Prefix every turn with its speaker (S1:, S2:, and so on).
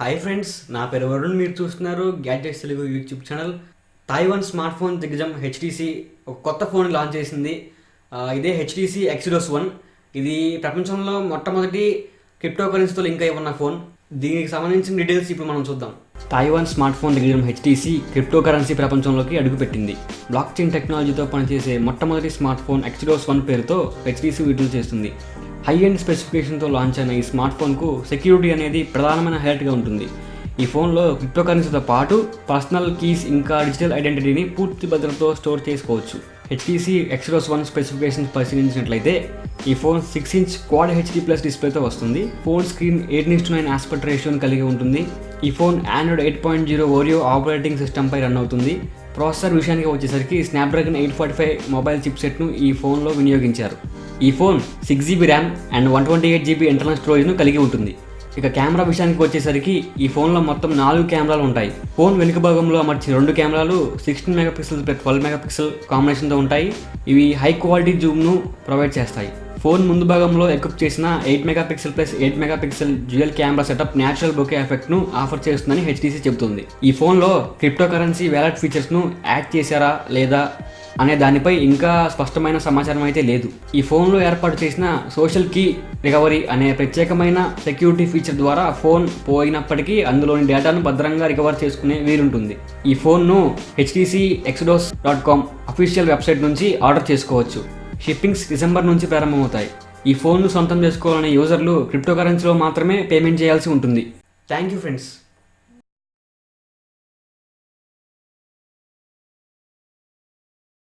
S1: Hi friends నా పేరు వరుణ్ మీరు చూస్తున్నారు gadgets Telugu YouTube channel Taiwan smartphone దిగ్గజం హెచ్టీసీ ఒక కొత్త ఫోన్ లాంచ్ చేసింది. ఇదే హెచ్టీసీ ఎక్సిడోస్ వన్ ఇది ప్రపంచంలో మొట్టమొదటి క్రిప్టో కరెన్సీతో లింక్ అయి ఉన్న ఫోన్ దీనికి సంబంధించిన డీటెయిల్స్ ఇప్పుడు మనం చూద్దాం. తైవాన్ స్మార్ట్ ఫోన్ దిగ్గజం హెచ్టీసీ క్రిప్టో కరెన్సీ ప్రపంచంలోకి అడుగుపెట్టింది. బ్లాక్ చైన్ టెక్నాలజీతో పనిచేసే మొట్టమొదటి స్మార్ట్ ఫోన్ ఎక్సిడోస్ వన్ పేరుతో హెచ్టీసీ విడుదల చేస్తుంది. హై అండ్ స్పెసిఫికేషన్తో లాంచ్ అయిన ఈ స్మార్ట్ ఫోన్కు సెక్యూరిటీ అనేది ప్రధానమైన హైలైట్గా ఉంటుంది. ఈ ఫోన్లో క్రిప్టో కరెన్సీతో పాటు పర్సనల్ కీస్ ఇంకా డిజిటల్ ఐడెంటిటీని పూర్తి భద్రతతో స్టోర్ చేసుకోవచ్చు. హెచ్టీసీ ఎక్స్రోస్ వన్ స్పెసిఫికేషన్స్ పరిశీలించినట్లయితే ఈ phone six inch quad HD plus డిస్ప్లేతో వస్తుంది. Phone screen eighteen is to nine aspect రేషియోని కలిగి ఉంటుంది. ఈ phone Android eight point zero Oreo operating సిస్టమ్పై run అవుతుంది. ప్రాసెసర్ విషయానికి వచ్చేసరికి Snapdragon eight forty five mobile చిప్సెట్ను ఈ ఫోన్లో వినియోగించారు. ఈ phone six GB RAM and one twenty eight GB internal స్టోరేజ్ను కలిగి ఉంటుంది. ఇక కెమెరా విషయానికి వచ్చేసరికి ఈ ఫోన్లో మొత్తం నాలుగు కెమెరాలు ఉంటాయి. ఫోన్ వెనుక భాగంలో అమర్చిన రెండు కెమెరాలు sixteen megapixel plus twelve megapixel కాంబినేషన్తో ఉంటాయి. ఇవి హై క్వాలిటీ జూమ్ను ప్రొవైడ్ చేస్తాయి. ఫోన్ ముందు భాగంలో ఎక్విప్ చేసిన eight megapixel plus eight megapixel dual camera setup natural bokeh ఎఫెక్ట్ను offer చేస్తుందని హెచ్టీసీ చెబుతుంది. ఈ ఫోన్లో క్రిప్టో కరెన్సీ వ్యాలెట్ ఫీచర్స్ను యాడ్ చేశారా లేదా అనే దానిపై ఇంకా స్పష్టమైన సమాచారం అయితే లేదు. ఈ ఫోన్లో ఏర్పాటు చేసిన సోషల్ కీ రికవరీ అనే ప్రత్యేకమైన సెక్యూరిటీ ఫీచర్ ద్వారా ఫోన్ పోయినప్పటికీ అందులోని డేటాను భద్రంగా రికవర్ చేసుకునే వీలుంటుంది. ఈ ఫోన్ను HTC Exodus dot com official website నుంచి ఆర్డర్ చేసుకోవచ్చు. షిప్పింగ్స్ డిసెంబర్ నుంచి ప్రారంభమవుతాయి. ఈ ఫోన్ను సొంతం చేసుకోవాలనే యూజర్లు క్రిప్టో కరెన్సీలో మాత్రమే పేమెంట్ చేయాల్సి ఉంటుంది. Thank you friends.